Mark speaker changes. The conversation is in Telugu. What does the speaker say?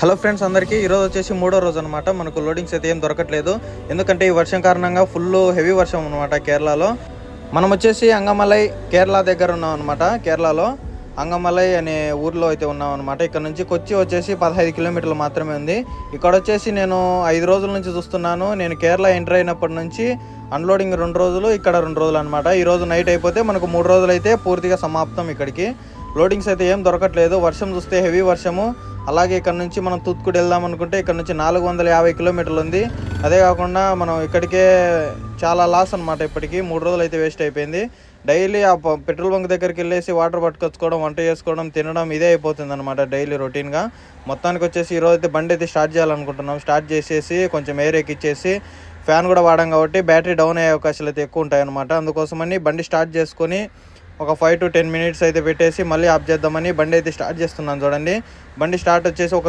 Speaker 1: హలో ఫ్రెండ్స్ అందరికీ ఈరోజు వచ్చేసి మూడో రోజు అనమాట మనకు లోడింగ్స్ అయితే ఏం దొరకట్లేదు. ఎందుకంటే ఈ వర్షం కారణంగా ఫుల్ హెవీ వర్షం అనమాట కేరళలో. మనం వచ్చేసి అంగమలై కేరళ దగ్గర ఉన్నాం అనమాట కేరళలో అంగమలై అనే ఊర్లో అయితే ఉన్నాం అనమాట ఇక్కడ నుంచి కొచ్చి వచ్చేసి పదహైదు కిలోమీటర్లు మాత్రమే ఉంది. ఇక్కడ వచ్చేసి నేను ఐదు రోజుల నుంచి చూస్తున్నాను. నేను కేరళ ఎంటర్ అయినప్పటి నుంచి అన్లోడింగ్ రెండు రోజులు ఇక్కడ రెండు రోజులు అనమాట ఈ రోజు నైట్ అయిపోతే మనకు మూడు రోజులు అయితే పూర్తిగా సమాప్తం ఇక్కడికి. లోడింగ్స్ అయితే ఏం దొరకట్లేదు. వర్షం చూస్తే హెవీ వర్షము. అలాగే ఇక్కడ నుంచి మనం తూత్తుకుడి వెళ్దాం అనుకుంటే ఇక్కడ నుంచి నాలుగు వందల యాభై కిలోమీటర్లు ఉంది. అదే కాకుండా మనం ఇక్కడికే చాలా లాస్ అనమాట ఇప్పటికి. మూడు రోజులు అయితే వేస్ట్ అయిపోయింది. డైలీ ఆ పెట్రోల్ బంక్ దగ్గరికి వెళ్ళేసి వాటర్ పట్టుకొచ్చుకోవడం వంట చేసుకోవడం తినడం ఇదే అయిపోతుంది అనమాట డైలీ రొటీన్గా. మొత్తానికి వచ్చేసి ఈరోజు అయితే బండి అయితే స్టార్ట్ చేయాలనుకుంటున్నాం. స్టార్ట్ చేసేసి కొంచెం ఎయిర్ ఎక్కిచ్చేసి ఫ్యాన్ కూడా వాడాం కాబట్టి బ్యాటరీ డౌన్ అయ్యే అవకాశాలు అయితే ఎక్కువ ఉంటాయి అనమాట అందుకోసమని బండి స్టార్ట్ చేసుకొని ఒక ఫైవ్ టు టెన్ మినిట్స్ అయితే పెట్టేసి మళ్ళీ ఆఫ్ చేద్దామని బండి అయితే స్టార్ట్ చేస్తున్నాను చూడండి. బండి స్టార్ట్ వచ్చేసి ఒక